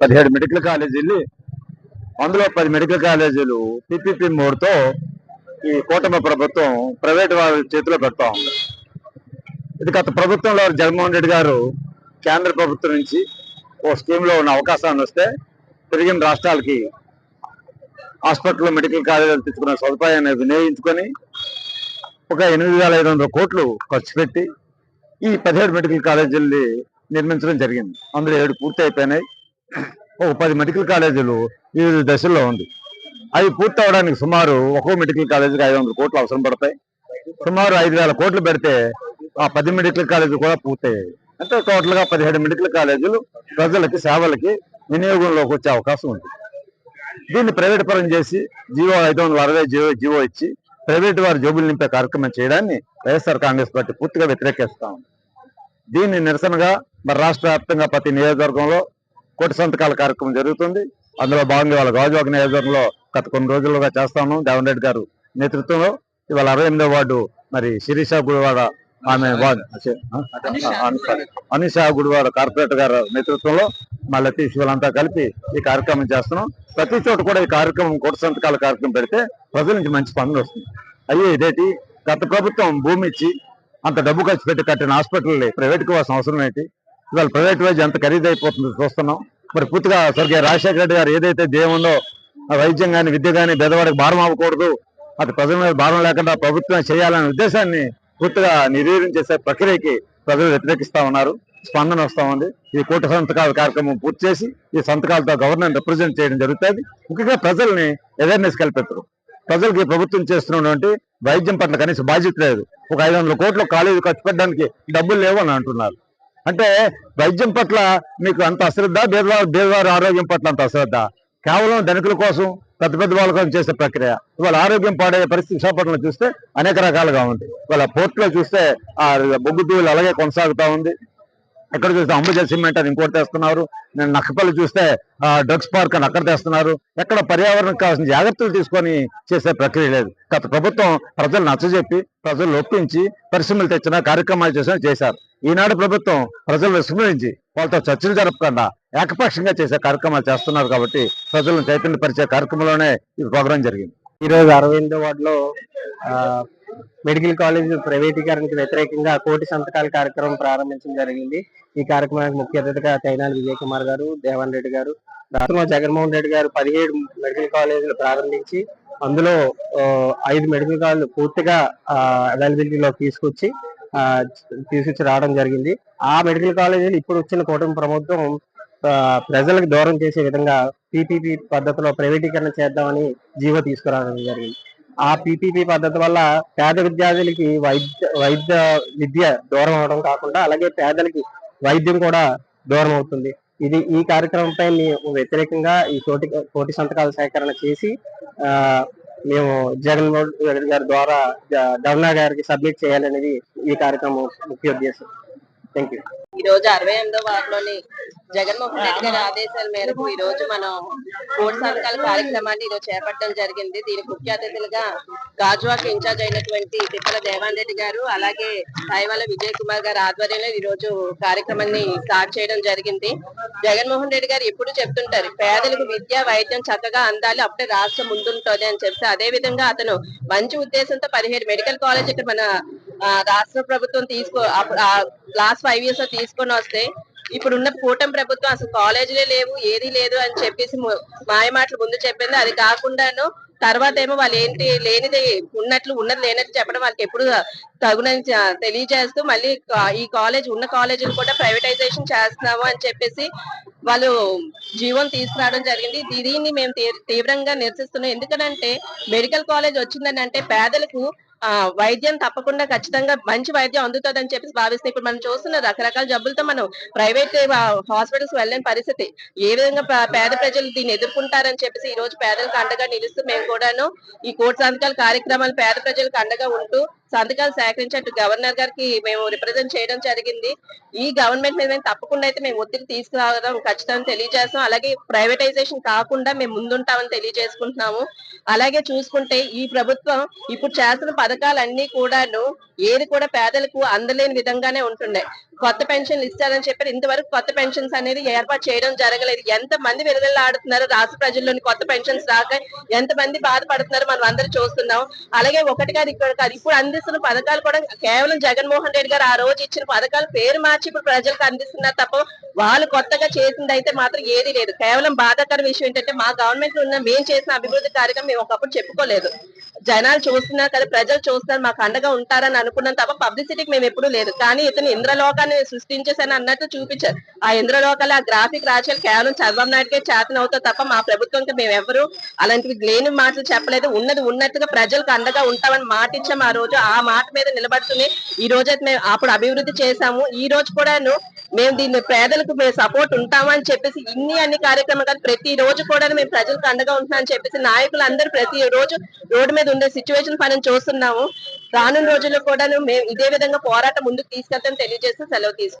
పదిహేడు మెడికల్ కాలేజీలు అందులో పది మెడికల్ కాలేజీలు పిపిపి మోడ్తో ఈ కూటమి ప్రభుత్వం ప్రైవేట్ వాళ్ళ చేతిలో పెడతా ఉంది. ఇది గత ప్రభుత్వంలో జగన్మోహన్ రెడ్డి గారు కేంద్ర ప్రభుత్వం నుంచి ఓ స్కీమ్లో ఉన్న అవకాశాన్ని వస్తే తిరిగిన రాష్ట్రాలకి హాస్పిటల్ మెడికల్ కాలేజీలు తెచ్చుకున్న సదుపాయాన్ని వినియోగించుకొని ఒక ఎనిమిది వేల ఐదు వందల కోట్లు ఖర్చు పెట్టి ఈ పదిహేడు మెడికల్ కాలేజీల్ని నిర్మించడం జరిగింది. అందులో ఏడు పూర్తి అయిపోయినాయి ఒక పది మెడికల్ కాలేజీలు ఈ దశల్లో ఉంది. అవి పూర్తి అవడానికి సుమారు ఒక్కో మెడికల్ కాలేజీకి ఐదు వందల కోట్లు అవసరం పడతాయి. సుమారు ఐదు వేల కోట్లు పెడితే ఆ పది మెడికల్ కాలేజీలు కూడా పూర్తయ్యాయి. అంటే టోటల్గా పదిహేడు మెడికల్ కాలేజీలు ప్రజలకి సేవలకి వినియోగంలోకి వచ్చే అవకాశం ఉంది. దీన్ని ప్రైవేట్ పరం చేసి జీవో ఐదు వందల అరవై జీవో జీవో ఇచ్చి ప్రైవేట్ వారి జోబులు నింపే కార్యక్రమం చేయడాన్ని వైఎస్ఆర్ కాంగ్రెస్ పార్టీ పూర్తిగా వ్యతిరేకిస్తా ఉంది. దీన్ని నిరసనగా మరి రాష్ట్ర వ్యాప్తంగా ప్రతి నియోజకవర్గంలో కోటి సంతకాల కార్యక్రమం జరుగుతుంది. అందులో భాగంగా వాళ్ళ గాజువాక నియోజకవర్గంలో గత కొన్ని రోజులుగా చేస్తాను. దేవన్ రెడ్డి గారు నేతృత్వంలో ఇవాళ అరవై ఎనిమిదో వార్డు మరి శిరీష గుడివాడ ఆమె? అనిషా గుడివాడ. కార్పొరేటర్ గారు నేతృత్వంలో మా లతీష్ వీళ్ళంతా కలిపి ఈ కార్యక్రమం చేస్తున్నాం. ప్రతి చోట కూడా ఈ కార్యక్రమం కోటి సంతకాల కార్యక్రమం పెడితే ప్రజల నుంచి మంచి స్పందన వస్తుంది అయ్యే ఇదేంటి? గత ప్రభుత్వం భూమి ఇచ్చి అంత డబ్బు ఖర్చు పెట్టి కట్టిన హాస్పిటల్ ప్రైవేట్కి వాల్సిన అవసరం ఏంటి? ఇవాళ ప్రైవేట్ వైద్యం ఎంత ఖరీదైపోతుందో చూస్తున్నాం. మరి పూర్తిగా స్వర్గీయ రాజశేఖర రెడ్డి గారు ఏదైతే దేవుందో ఆ వైద్యం కానీ విద్య కానీ పేదవాడికి భారం అవ్వకూడదు అది ప్రజల మీద భారం లేకుండా ప్రభుత్వం చేయాలనే ఉద్దేశాన్ని పూర్తిగా నిర్వీర్యం చేసే ప్రక్రియకి ప్రజలు వ్యతిరేకిస్తా ఉన్నారు. స్పందన వస్తా ఉంది. ఈ కోటి సంతకాల కార్యక్రమం పూర్తి చేసి ఈ సంతకాలతో గవర్నర్ రిప్రజెంట్ చేయడం జరుగుతుంది. ముఖ్యంగా ప్రజల్ని అవేర్నెస్ కల్పెత్తరు ప్రజలకి ప్రభుత్వం చేస్తున్నటువంటి వైద్యం పట్ల కనీస బాధ్యత లేదు. ఒక ఐదు వందల కోట్లు కాలేజీ ఖర్చు పెట్టడానికి డబ్బులు లేవు అని అంటున్నారు. అంటే వైద్యం పట్ల మీకు అంత అశ్రద్ధ బేదవారి బీదవారి ఆరోగ్యం పట్ల అంత అశ్రద్ధ? కేవలం ధనికుల కోసం పెద్ద పెద్ద వాళ్ళ కోసం చేసే ప్రక్రియ. ఇవాళ ఆరోగ్యం పాడయ్యే పరిస్థితి విశాఖపట్నంలో చూస్తే అనేక రకాలుగా ఉంది. వాళ్ళ పోర్టులో చూస్తే ఆ బొగ్గు దూవులు అలాగే కొనసాగుతా ఉంది. ఎక్కడ చూస్తే అంబుజ సిమెంట్ అని ఇంకోటి తెస్తున్నారు. నేను నక్కపల్లి చూస్తే డ్రగ్స్ పార్క్ అని అక్కడ తెస్తున్నారు. ఎక్కడ పర్యావరణం కావాల్సిన జాగ్రత్తలు తీసుకొని చేసే ప్రక్రియ లేదు. గత ప్రభుత్వం ప్రజలు నచ్చజెప్పి ప్రజలు ఒప్పించి పరిశ్రమలు తెచ్చిన కార్యక్రమాలు చేసిన చేశారు. ఈనాడు ప్రభుత్వం ప్రజలు విస్మరించి వాళ్ళతో చర్చలు జరపకుండా ఏకపక్షంగా చేసే కార్యక్రమాలు చేస్తున్నారు కాబట్టి ప్రజలను చైతన్యపరిచే కార్యక్రమంలోనే ఈ ప్రోగ్రాం జరిగింది. ఈరోజు రోజు అరవై వార్డులో మెడికల్ కాలేజ్ ప్రైవేటీకరణకు వ్యతిరేకంగా కోటి సంతకాల కార్యక్రమం ప్రారంభించడం జరిగింది. ఈ కార్యక్రమానికి ముఖ్య అతిథిగా తైనాలి విజయ్ కుమార్ గారు దేవన్ రెడ్డి గారు రాష్ట్రంలో జగన్మోహన్ రెడ్డి గారు పదిహేడు మెడికల్ కాలేజీలు ప్రారంభించి అందులో ఐదు మెడికల్ కాలేజీలు పూర్తిగా అవైలబిలిటీలో తీసుకొచ్చి తీసుకొచ్చి రావడం జరిగింది. ఆ మెడికల్ కాలేజీలు ఇప్పుడు వచ్చిన కూటమి ప్రభుత్వం ప్రజలకు దూరం చేసే విధంగా పీపీపీ పద్ధతిలో ప్రైవేటీకరణ చేద్దామని జీవో తీసుకురావడం జరిగింది. ఆ పీపీపీ పద్ధతి వల్ల పేద విద్యార్థులకి వైద్య వైద్య విద్య దూరం అవడం కాకుండా అలాగే పేదలకి వైద్యం కూడా దూరం అవుతుంది. ఇది ఈ కార్యక్రమంపై మేము వ్యతిరేకంగా ఈ కోటి కోటి సంతకాల సేకరణ చేసి మేము జగన్మోహన్ రెడ్డి గారి ద్వారా గవర్నర్ గారికి సబ్మిట్ చేయాలనేది ఈ కార్యక్రమం ముఖ్య ఉద్దేశం. ఈ రోజు అరవై ఎనిమిదో వార్డులోని జగన్మోహన్ రెడ్డి గారి ఆదేశాల మేరకు ఈ రోజు మనం కోటి సంతకాల కార్యక్రమాన్ని ఈరోజు చేపట్టడం జరిగింది. దీనికి ముఖ్య అతిథులుగా గాజువాక్ ఇన్ఛార్జ్ అయినటువంటి తిప్పల దేవాన్ రెడ్డి గారు అలాగే సాయివాల విజయ్ కుమార్ గారి ఆధ్వర్యంలో ఈ రోజు కార్యక్రమాన్ని స్టార్ట్ చేయడం జరిగింది. జగన్మోహన్ రెడ్డి గారు ఎప్పుడు చెప్తుంటారు పేదలకు విద్య వైద్యం చక్కగా అందాలి అప్పుడే రాష్ట్రం ముందుంటుంది అని చెప్తే అదే విధంగా అతను మంచి ఉద్దేశంతో పదిహేడు మెడికల్ కాలేజ్ ఇక్కడ మన రాష్ట్ర ప్రభుత్వం తీసుకో లాస్ట్ ఫైవ్ ఇయర్స్లో తీసుకొని వస్తే ఇప్పుడున్న కూటమి ప్రభుత్వం అసలు కాలేజీలే లేవు ఏది లేదు అని చెప్పేసి మాయమాటలు ముందు చెప్పింది. అది కాకుండాను తర్వాత ఏమో వాళ్ళు ఏంటి లేనిది ఉన్నట్లు ఉన్నది లేనట్లు చెప్పడం వాళ్ళకి ఎప్పుడు తగునని తెలియజేస్తూ మళ్ళీ ఈ కాలేజ్ ఉన్న కాలేజీలు కూడా ప్రైవేటైజేషన్ చేస్తున్నాము అని చెప్పేసి వాళ్ళు జీవం తీసుకురావడం జరిగింది. దీనిని మేము తీవ్రంగా నిరసిస్తున్నాం. ఎందుకనంటే మెడికల్ కాలేజ్ వచ్చిందని అంటే పేదలకు ఆ వైద్యం తప్పకుండా ఖచ్చితంగా మంచి వైద్యం అందుతుంది అని చెప్పేసి భావిస్తే ఇప్పుడు మనం చూస్తున్న రకరకాల జబ్బులతో మనం ప్రైవేట్ హాస్పిటల్స్ వెళ్ళని పరిస్థితి. ఏ విధంగా పేద ప్రజలు దీన్ని ఎదుర్కొంటారని చెప్పేసి ఈ రోజు పేదలకు అండగా నిలుస్తూ మేము కూడాను ఈ కోటి సంతకాల కార్యక్రమాలు పేద ప్రజలకు అండగా ఉంటూ సంతకాలు సేకరించేట్టు గవర్నర్ గారికి మేము రిప్రజెంట్ చేయడం జరిగింది. ఈ గవర్నమెంట్ మీద మేము తప్పకుండా అయితే మేము ఒత్తిడి తీసుకురావడం ఖచ్చితంగా తెలియజేస్తాం. అలాగే ప్రైవేటైజేషన్ కాకుండా మేము ముందుంటామని తెలియజేసుకుంటున్నాము. అలాగే చూసుకుంటే ఈ ప్రభుత్వం ఇప్పుడు చేస్తున్న పథకాలన్నీ కూడాను ఏది కూడా పేదలకు అందలేని విధంగానే ఉంటుండే కొత్త పెన్షన్లు ఇస్తారని చెప్పారు. ఇంతవరకు కొత్త పెన్షన్స్ అనేది ఏర్పాటు చేయడం జరగలేదు. ఎంత మంది విలువలాడుతున్నారు రాష్ట్ర ప్రజల్లోని కొత్త పెన్షన్స్ రాక ఎంత మంది బాధపడుతున్నారు మనం అందరూ చూస్తున్నాం. అలాగే ఒకటి కాదు ఇక్కడ కాదు. ఇప్పుడు అందిస్తున్న పథకాలు కూడా కేవలం జగన్మోహన్ రెడ్డి గారు ఆ రోజు ఇచ్చిన పథకాలు పేరు మార్చి ఇప్పుడు ప్రజలకు అందిస్తున్నారు తప్ప వాళ్ళు కొత్తగా చేసింది అయితే మాత్రం ఏది లేదు. కేవలం బాధాకర విషయం ఏంటంటే మా గవర్నమెంట్ ఉన్న మేము చేసిన అభివృద్ధి కార్యక్రమం మేము ఒకప్పుడు చెప్పుకోలేదు. జనాలు చూస్తున్నారు కదా ప్రజలు చూస్తున్నారు మాకు అండగా ఉంటారని అనుకున్నాం తప్ప పబ్లిసిటీకి మేము ఎప్పుడూ లేదు. కానీ ఇతను ఇంద్రలోకాన్ని సృష్టించేసాను అన్నట్టు చూపించారు ఆ ఇంద్రలోకాలు ఆ గ్రాఫిక్ రాశాలు కేవలం చంద్రబాబు నాయుడుకే చేతన అవుతా తప్ప మా ప్రభుత్వంకి మేము ఎవరు అలాంటివి లేని మాటలు చెప్పలేదు. ఉన్నది ఉన్నట్టుగా ప్రజలకు అండగా ఉంటామని మాట ఇచ్చాము ఆ రోజు. ఆ మాట మీద నిలబడుతూనే ఈ రోజు అయితే మేము అప్పుడు అభివృద్ధి చేశాము. ఈ రోజు కూడాను మేము దీన్ని పేదలకు మేము సపోర్ట్ ఉంటామని చెప్పేసి ఇన్ని అన్ని కార్యక్రమాలు ప్రతి రోజు కూడా మేము ప్రజలకు అండగా ఉంటున్నామని చెప్పేసి నాయకులు అందరూ ప్రతి రోజు రోడ్డు మీద ఉండే సిచ్యువేషన్ పని చూస్తున్నాము. రానున్న రోజుల్లో కూడా మేము ఇదే విధంగా పోరాటం ముందుకు తీసుకెళ్తామని తెలియజేస్తూ సెలవు తీసుకుంటాం